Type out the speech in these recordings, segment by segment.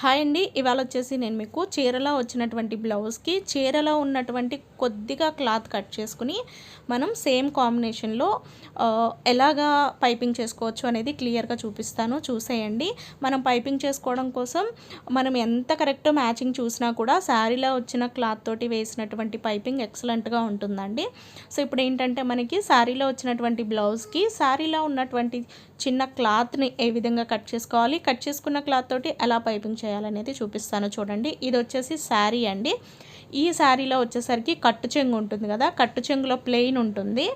Hi అండి. ఇవాళ వచ్చేసి నేను మీకు చీరలో వచ్చినటువంటి బ్లౌజ్కి చీరలో ఉన్నటువంటి కొద్దిగా క్లాత్ కట్ చేసుకుని మనం సేమ్ కాంబినేషన్లో ఎలాగా పైపింగ్ చేసుకోవచ్చు అనేది క్లియర్గా చూపిస్తాను. చూసేయండి. మనం పైపింగ్ చేసుకోవడం కోసం మనం ఎంత కరెక్ట్ మ్యాచింగ్ చూసినా కూడా శారీలో వచ్చిన క్లాత్ తోటి వేసినటువంటి పైపింగ్ ఎక్సలెంట్గా ఉంటుందండి. సో ఇప్పుడు ఏంటంటే మనకి శారీలో వచ్చినటువంటి బ్లౌజ్కి శారీలో ఉన్నటువంటి చిన్న క్లాత్ని ఏ విధంగా కట్ చేసుకోవాలి కట్ చేసుకున్న క్లాత్ తోటి ఎలా పైపింగ్ చేయాలనేది చూపిస్తాను చూడండి. ఇది వచ్చేసి శారీ అండి. ఈ శారీలో వచ్చేసరికి కట్టు చెంగు ఉంటుంది కదా కట్టు చెంగులో ప్లెయిన్ ఉంటుంది.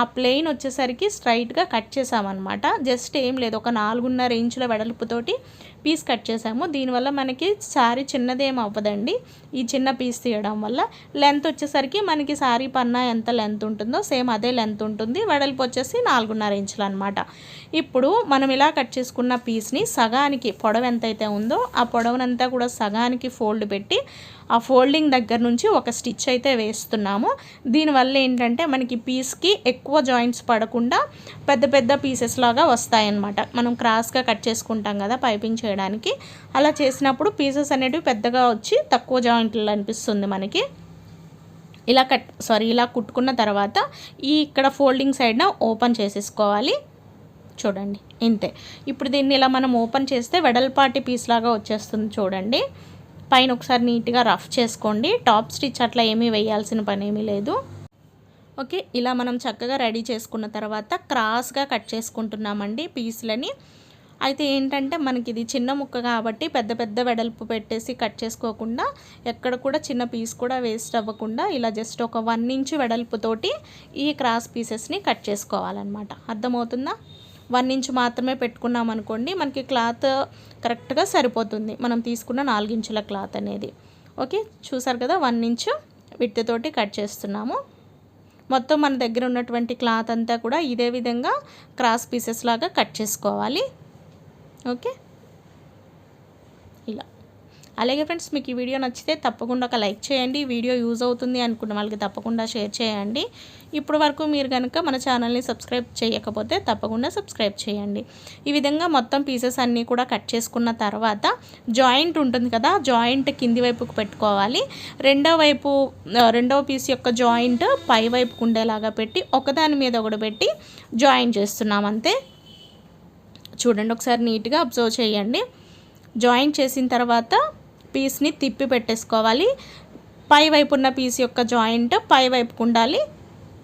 ఆ ప్లెయిన్ వచ్చేసరికి స్ట్రైట్గా కట్ చేసామన్నమాట జస్ట్ ఏం లేదు ఒక నాలుగున్నర ఇంచుల వెడల్పుతోటి పీస్ కట్ చేసాము. దీనివల్ల మనకి శారీ చిన్నదేం అవ్వదండి. ఈ చిన్న పీస్ తీయడం వల్ల లెంత్ వచ్చేసరికి మనకి శారీ పన్నా ఎంత లెంత్ ఉంటుందో సేమ్ అదే లెంత్ ఉంటుంది. వెడల్పు వచ్చేసి నాలుగున్నర ఇంచులు అనమాట ఇప్పుడు మనం ఇలా కట్ చేసుకున్న పీస్ని సగానికి పొడవు ఎంతైతే ఉందో ఆ పొడవునంతా కూడా సగానికి ఫోల్డ్ పెట్టి ఆ ఫోల్డింగ్ దగ్గర నుంచి ఒక స్టిచ్ అయితే వేస్తున్నాము. దీనివల్ల ఏంటంటే మనకి పీస్కి ఎక్కువ జాయింట్స్ పడకుండా పెద్ద పెద్ద పీసెస్ లాగా వస్తాయన్నమాట. మనం క్రాస్గా కట్ చేసుకుంటాం కదా పైపింగ్ చేయడానికి. అలా చేసినప్పుడు పీసెస్ అనేటివి పెద్దగా వచ్చి తక్కువ జాయింట్లు అనిపిస్తుంది మనకి. ఇలా కట్ సారీ ఇలా కుట్టుకున్న తర్వాత ఈ ఇక్కడ ఫోల్డింగ్ సైడ్న ఓపెన్ చేసేసుకోవాలి. చూడండి ఇంతే. ఇప్పుడు దీన్ని ఇలా మనం ఓపెన్ చేస్తే వెడల్పాటి పీస్ లాగా వచ్చేస్తుంది చూడండి. పైన ఒకసారి నీట్గా రఫ్ చేసుకోండి. టాప్ స్టిచ్ అట్లా ఏమీ వేయాల్సిన పని ఏమీ లేదు. ఓకే ఇలా మనం చక్కగా రెడీ చేసుకున్న తర్వాత క్రాస్గా కట్ చేసుకుంటున్నామండి పీస్లని అయితే ఏంటంటే మనకి ఇది చిన్న ముక్క కాబట్టి పెద్ద పెద్ద వెడల్పు పెట్టేసి కట్ చేసుకోకుండా ఎక్కడ కూడా చిన్న పీస్ కూడా వేస్ట్ అవ్వకుండా ఇలా జస్ట్ ఒక వన్ ఇంచ్ వెడల్పుతోటి ఈ క్రాస్ పీసెస్ని కట్ చేసుకోవాలన్నమాట. అర్థమవుతుందా? వన్ ఇంచ్ మాత్రమే పెట్టుకున్నాం అనుకోండి మనకి క్లాత్ కరెక్ట్గా సరిపోతుంది. మనం తీసుకున్న నాలుగించుల క్లాత్ అనేది. ఓకే? చూసారు కదా? వన్ ఇంచ్ విత్తుతోటి కట్ చేస్తున్నాము. మొత్తం మన దగ్గర ఉన్నటువంటి క్లాత్ అంతా కూడా ఇదే విధంగా క్రాస్ పీసెస్ లాగా కట్ చేసుకోవాలి. ఓకే? ఇలా. అలాగే ఫ్రెండ్స్ మీకు ఈ వీడియో నచ్చితే తప్పకుండా ఒక లైక్ చేయండి. వీడియో యూజ్ అవుతుంది అనుకున్న వాళ్ళకి తప్పకుండా షేర్ చేయండి. ఇప్పుడు వరకు మీరు కనుక మన ఛానల్ని సబ్స్క్రైబ్ చేయకపోతే తప్పకుండా సబ్స్క్రైబ్ చేయండి. ఈ విధంగా మొత్తం పీసెస్ అన్నీ కూడా కట్ చేసుకున్న తర్వాత జాయింట్ ఉంటుంది కదా జాయింట్ కింది వైపుకు పెట్టుకోవాలి. రెండో వైపు రెండవ పీస్ యొక్క జాయింట్ పై వైపుకు ఉండేలాగా పెట్టి ఒకదాని మీద ఒకటి పెట్టి జాయిన్ చేస్తున్నాం అంతే. చూడండి ఒకసారి నీట్గా అబ్జర్వ్ చేయండి. జాయిన్ చేసిన తర్వాత పీస్ని తిప్పి పెట్టేసుకోవాలి. పై వైపు ఉన్న పీస్ యొక్క జాయింట్ పై వైపుకు ఉండాలి.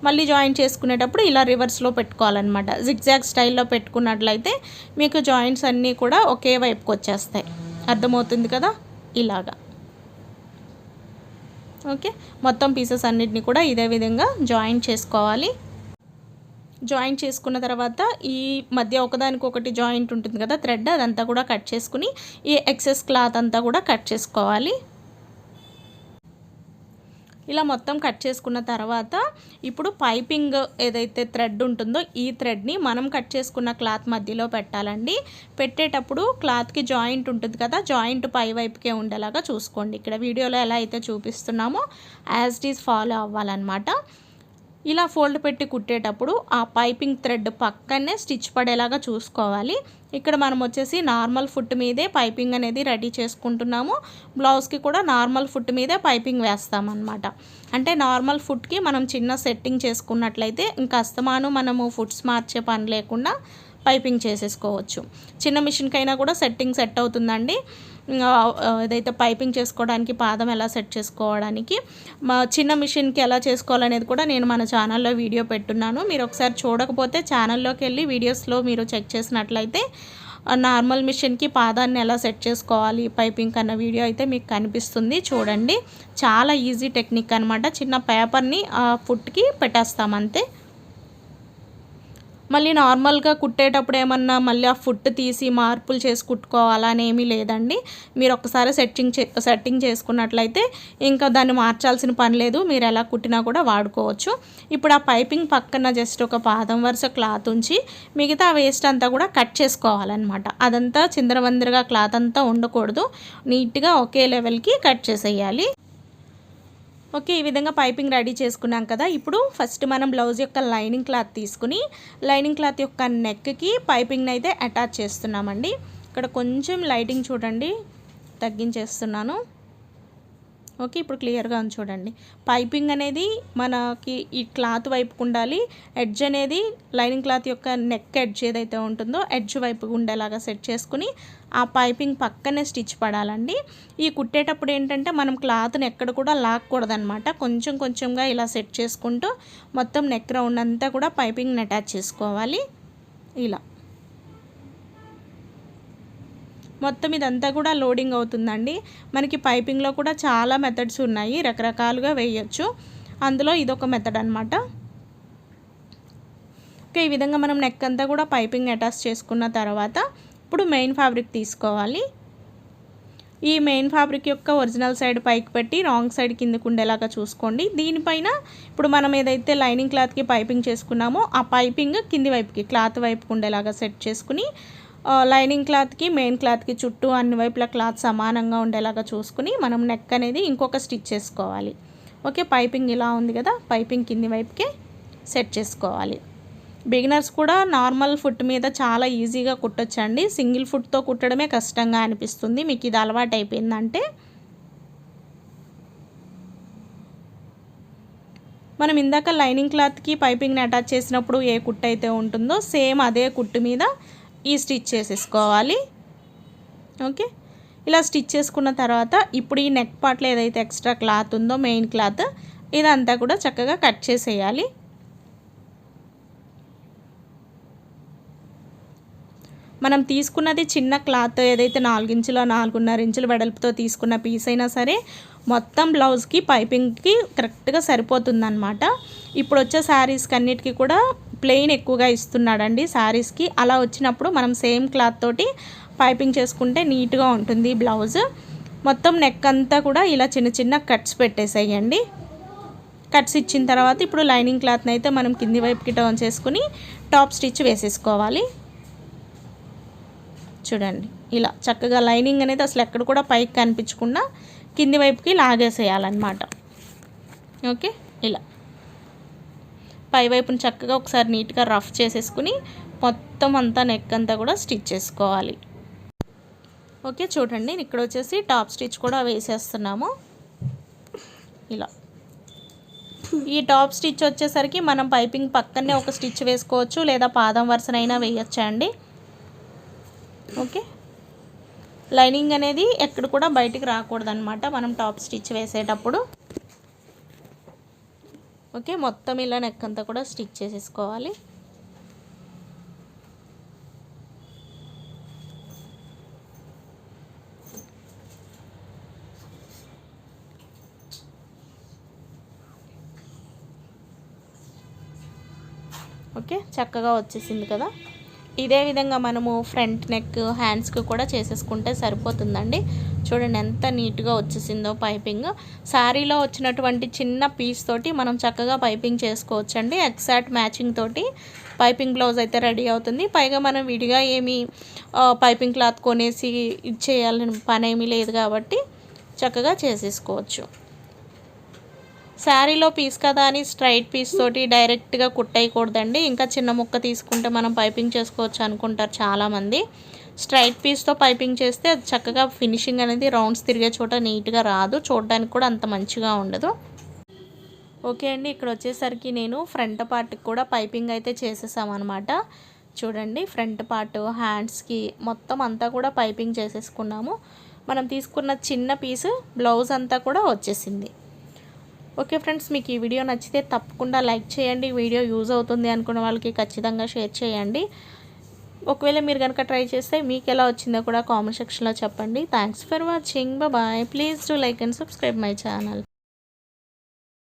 మళ్ళీ జాయిన్ చేసుకునేటప్పుడు ఇలా రివర్స్లో పెట్టుకోవాలన్నమాట. జిగ్జాగ్ స్టైల్లో పెట్టుకున్నట్లయితే మీకు జాయింట్స్ అన్నీ కూడా ఒకే వైపుకి వచ్చేస్తాయి. అర్థమవుతుంది కదా? ఇలాగా. ఓకే? మొత్తం పీసెస్ అన్నిటిని కూడా ఇదే విధంగా జాయిన్ చేసుకోవాలి. జాయింట్ చేసుకున్న తర్వాత ఈ మధ్య ఒకదానికి ఒకటి జాయింట్ ఉంటుంది కదా థ్రెడ్ అదంతా కూడా కట్ చేసుకుని ఈ ఎక్సెస్ క్లాత్ అంతా కూడా కట్ చేసుకోవాలి. ఇలా మొత్తం కట్ చేసుకున్న తర్వాత ఇప్పుడు పైపింగ్ ఏదైతే థ్రెడ్ ఉంటుందో ఈ థ్రెడ్ని మనం కట్ చేసుకున్న క్లాత్ మధ్యలో పెట్టాలండి. పెట్టేటప్పుడు క్లాత్కి జాయింట్ ఉంటుంది కదా జాయింట్ పై వైపుకే ఉండేలాగా చూసుకోండి. ఇక్కడ వీడియోలో ఎలా అయితే చూపిస్తున్నామో యాజ్ ఇట్ ఈజ్ ఫాలో అవ్వాలన్నమాట. ఇలా ఫోల్డ్ పెట్టి కుట్టేటప్పుడు ఆ పైపింగ్ థ్రెడ్ పక్కనే స్టిచ్ పడేలాగా చూసుకోవాలి. ఇక్కడ మనం వచ్చేసి నార్మల్ ఫుట్ మీదే పైపింగ్ అనేది రెడీ చేసుకుంటున్నాము. బ్లౌజ్కి కూడా నార్మల్ ఫుట్ మీదే పైపింగ్ వేస్తామన్నమాట. అంటే నార్మల్ ఫుట్కి మనం చిన్న సెట్టింగ్ చేసుకున్నట్లయితే ఇంకా అస్తమాను మనము ఫుట్స్ మార్చే పని లేకుండా పైపింగ్ చేసేసుకోవచ్చు. చిన్న మిషన్కైనా కూడా సెట్టింగ్ సెట్ అవుతుందండి. ఏదైతే పైపింగ్ చేసుకోవడానికి పాదం ఎలా సెట్ చేసుకోవడానికి మా చిన్న మిషన్కి ఎలా చేసుకోవాలనేది కూడా నేను మన ఛానల్లో వీడియో పెట్టున్నాను. మీరు ఒకసారి చూడకపోతే ఛానల్లోకి వెళ్ళి వీడియోస్లో మీరు చెక్ చేసినట్లయితే నార్మల్ మిషన్కి పాదాన్ని ఎలా సెట్ చేసుకోవాలి పైపింగ్ అన్న వీడియో అయితే మీకు కనిపిస్తుంది. చూడండి. చాలా ఈజీ టెక్నిక్ అనమాట చిన్న పేపర్ని ఆ ఫుట్కి పెట్టేస్తాం అంతే. మళ్ళీ నార్మల్గా కుట్టేటప్పుడు ఏమన్నా మళ్ళీ ఆ ఫుట్ తీసి మార్పులు చేసి కుట్టుకోవాలని ఏమీ లేదండి. మీరు ఒకసారి సెట్టింగ్ చే సెట్టింగ్ చేసుకున్నట్లయితే ఇంకా దాన్ని మార్చాల్సిన పని లేదు. మీరు ఎలా కుట్టినా కూడా వాడుకోవచ్చు. ఇప్పుడు ఆ పైపింగ్ పక్కన జస్ట్ ఒక పాదం వరుస క్లాత్ ఉంచి మిగతా వేస్ట్ అంతా కూడా కట్ చేసుకోవాలన్నమాట. అదంతా చిందరవందరగా క్లాత్ అంతా ఉండకూడదు. నీట్గా ఒకే లెవెల్కి కట్ చేసేయాలి. ఓకే ఈ విధంగా పైపింగ్ రెడీ చేసుకున్నాం కదా. ఇప్పుడు ఫస్ట్ మనం బ్లౌజ్ యొక్క లైనింగ్ క్లాత్ తీసుకుని లైనింగ్ క్లాత్ యొక్క నెక్కి పైపింగ్ని అయితే అటాచ్ చేస్తున్నామండి. ఇక్కడ కొంచెం లైటింగ్ చూడండి తగ్గించేస్తున్నాను. ఓకే ఇప్పుడు క్లియర్గా ఉంది చూడండి. పైపింగ్ అనేది మనకి ఈ క్లాత్ వైపుకు ఉండాలి. ఎడ్జ్ అనేది లైనింగ్ క్లాత్ యొక్క నెక్ ఎడ్జ్ ఏదైతే ఉంటుందో ఎడ్జ్ వైపు ఉండేలాగా సెట్ చేసుకుని ఆ పైపింగ్ పక్కనే స్టిచ్ పడాలండి. ఈ కుట్టేటప్పుడు ఏంటంటే మనం క్లాత్ని ఎక్కడ కూడా లాక్కూడదనమాట కొంచెం కొంచెంగా ఇలా సెట్ చేసుకుంటూ మొత్తం నెక్ రౌండ్ అంతా కూడా పైపింగ్ని అటాచ్ చేసుకోవాలి. ఇలా. మొత్తం ఇదంతా కూడా లోడింగ్ అవుతుందండి. మనకి పైపింగ్లో కూడా చాలా మెథడ్స్ ఉన్నాయి. రకరకాలుగా వేయచ్చు. అందులో ఇదొక మెథడ్ అనమాట ఓకే ఈ విధంగా మనం నెక్ అంతా కూడా పైపింగ్ అటాచ్ చేసుకున్న తర్వాత ఇప్పుడు మెయిన్ ఫ్యాబ్రిక్ తీసుకోవాలి. ఈ మెయిన్ ఫ్యాబ్రిక్ యొక్క ఒరిజినల్ సైడ్ పైకి పెట్టి రాంగ్ సైడ్ కిందకు ఉండేలాగా చూసుకోండి. దీనిపైన ఇప్పుడు మనం ఏదైతే లైనింగ్ క్లాత్కి పైపింగ్ చేసుకున్నామో ఆ పైపింగ్ కింది వైపుకి క్లాత్ వైపుకి ఉండేలాగా సెట్ చేసుకుని లైనింగ్ క్లాత్కి మెయిన్ క్లాత్కి చుట్టూ అన్ని వైపుల క్లాత్ సమానంగా ఉండేలాగా చూసుకుని మనం నెక్ అనేది ఇంకొక స్టిచ్ చేసుకోవాలి. ఓకే పైపింగ్ ఇలా ఉంది కదా పైపింగ్ కింది వైపుకే సెట్ చేసుకోవాలి. బిగినర్స్ కూడా నార్మల్ ఫుట్ మీద చాలా ఈజీగా కుట్టొచ్చండి. సింగిల్ ఫుట్తో కుట్టడమే కష్టంగా అనిపిస్తుంది. మీకు ఇది అలవాటు అయిపోయిందంటే మనం ఇందాక లైనింగ్ క్లాత్కి పైపింగ్ని అటాచ్ చేసినప్పుడు ఏ కుట్టు అయితే ఉంటుందో సేమ్ అదే కుట్టు మీద ఈ స్టిచ్ చేసేసుకోవాలి. ఓకే? ఇలా స్టిచ్ చేసుకున్న తర్వాత ఇప్పుడు ఈ నెక్ పార్ట్లో ఏదైతే ఎక్స్ట్రా క్లాత్ ఉందో మెయిన్ క్లాత్ ఇదంతా కూడా చక్కగా కట్ చేసేయాలి. మనం తీసుకున్నది చిన్న క్లాత్ ఏదైతే నాలుగించుల నాలుగున్నర ఇంచుల వెడల్పుతో తీసుకున్న పీస్ అయినా సరే మొత్తం బ్లౌజ్కి పైపింగ్కి కరెక్ట్గా సరిపోతుందన్నమాట. ఇప్పుడు వచ్చే శారీస్కి అన్నిటికీ కూడా ప్లెయిన్ ఎక్కువగా ఇస్తున్నాడండి శారీస్కి అలా వచ్చినప్పుడు మనం సేమ్ క్లాత్ తోటి పైపింగ్ చేసుకుంటే నీట్గా ఉంటుంది బ్లౌజ్. మొత్తం నెక్ అంతా కూడా ఇలా చిన్న చిన్న కట్స్ పెట్టేసేయండి. కట్స్ ఇచ్చిన తర్వాత ఇప్పుడు లైనింగ్ క్లాత్ని అయితే మనం కింది వైపుకి టర్న్ చేసుకుని టాప్ స్టిచ్ వేసేసుకోవాలి. చూడండి ఇలా చక్కగా లైనింగ్ అనేది అసలు ఎక్కడ కూడా పైకి కనిపించకుండా కింది వైపుకి లాగేసేయాలన్నమాట. ఓకే ఇలా. పై వైపుని చక్కగా ఒకసారి నీట్గా రఫ్ చేసేసుకుని మొత్తం అంతా నెక్ అంతా కూడా స్టిచ్ చేసుకోవాలి. ఓకే చూడండి. ఇక్కడ వచ్చేసి టాప్ స్టిచ్ కూడా వేసేస్తున్నాము. ఇలా. ఈ టాప్ స్టిచ్ వచ్చేసరికి మనం పైపింగ్ పక్కనే ఒక స్టిచ్ వేసుకోవచ్చు లేదా పాదం వరుసనైనా వేయచ్చండి ఓకే. లైనింగ్ అనేది ఎక్కడ కూడా బయటికి రాకూడదనమాట మనం టాప్ స్టిచ్ వేసేటప్పుడు. ఓకే మొత్తం ఇలా నెక్ అంతా కూడా స్టిచ్ చేసేసుకోవాలి. ఓకే చక్కగా వచ్చేసింది కదా. ఇదే విధంగా మనము ఫ్రంట్ నెక్ హ్యాండ్స్కి కూడా చేసేసుకుంటే సరిపోతుందండి. చూడండి ఎంత నీట్గా వచ్చేసిందో పైపింగ్. శారీలో వచ్చినటువంటి చిన్న పీస్ తోటి మనం చక్కగా పైపింగ్ చేసుకోవచ్చండి. ఎగ్జాక్ట్ మ్యాచింగ్ తోటి పైపింగ్ బ్లౌజ్ అయితే రెడీ అవుతుంది. పైగా మనం విడిగా ఏమి పైపింగ్ క్లాత్ కొనేసి ఇచ్చేయాలని పని ఏమీ లేదు కాబట్టి చక్కగా చేసేసుకోవచ్చు. శారీలో పీస్ కదా అని స్ట్రైట్ పీస్ తోటి డైరెక్ట్గా కుట్టేయకూడదండి ఇంకా చిన్న ముక్క తీసుకుంటే మనం పైపింగ్ చేసుకోవచ్చు అనుకుంటారు చాలామంది. స్ట్రైట్ పీస్తో పైపింగ్ చేస్తే అది చక్కగా ఫినిషింగ్ అనేది రౌండ్స్ తిరిగే చోట నీట్గా రాదు. చూడడానికి కూడా అంత మంచిగా ఉండదు. ఓకే అండి ఇక్కడ వచ్చేసరికి నేను ఫ్రంట్ పార్ట్కి కూడా పైపింగ్ అయితే చేసేసామన్నమాట. చూడండి ఫ్రంట్ పార్ట్ హ్యాండ్స్కి మొత్తం అంతా కూడా పైపింగ్ చేసేసుకున్నాము. మనం తీసుకున్న చిన్న పీసు బ్లౌజ్ అంతా కూడా వచ్చేసింది. ఓకే ఫ్రెండ్స్ మీకు ఈ వీడియో నచ్చితే తప్పకుండా లైక్ చేయండి. వీడియో యూజ్ అవుతుంది అనుకున్న వాళ్ళకి ఖచ్చితంగా షేర్ చేయండి. ఒకవేళ మీరు కనుక ట్రై చేస్తే మీకు ఎలా వచ్చిందో కూడా కామెంట్ సెక్షన్లో చెప్పండి. Thanks for watching bye please to like and subscribe my channel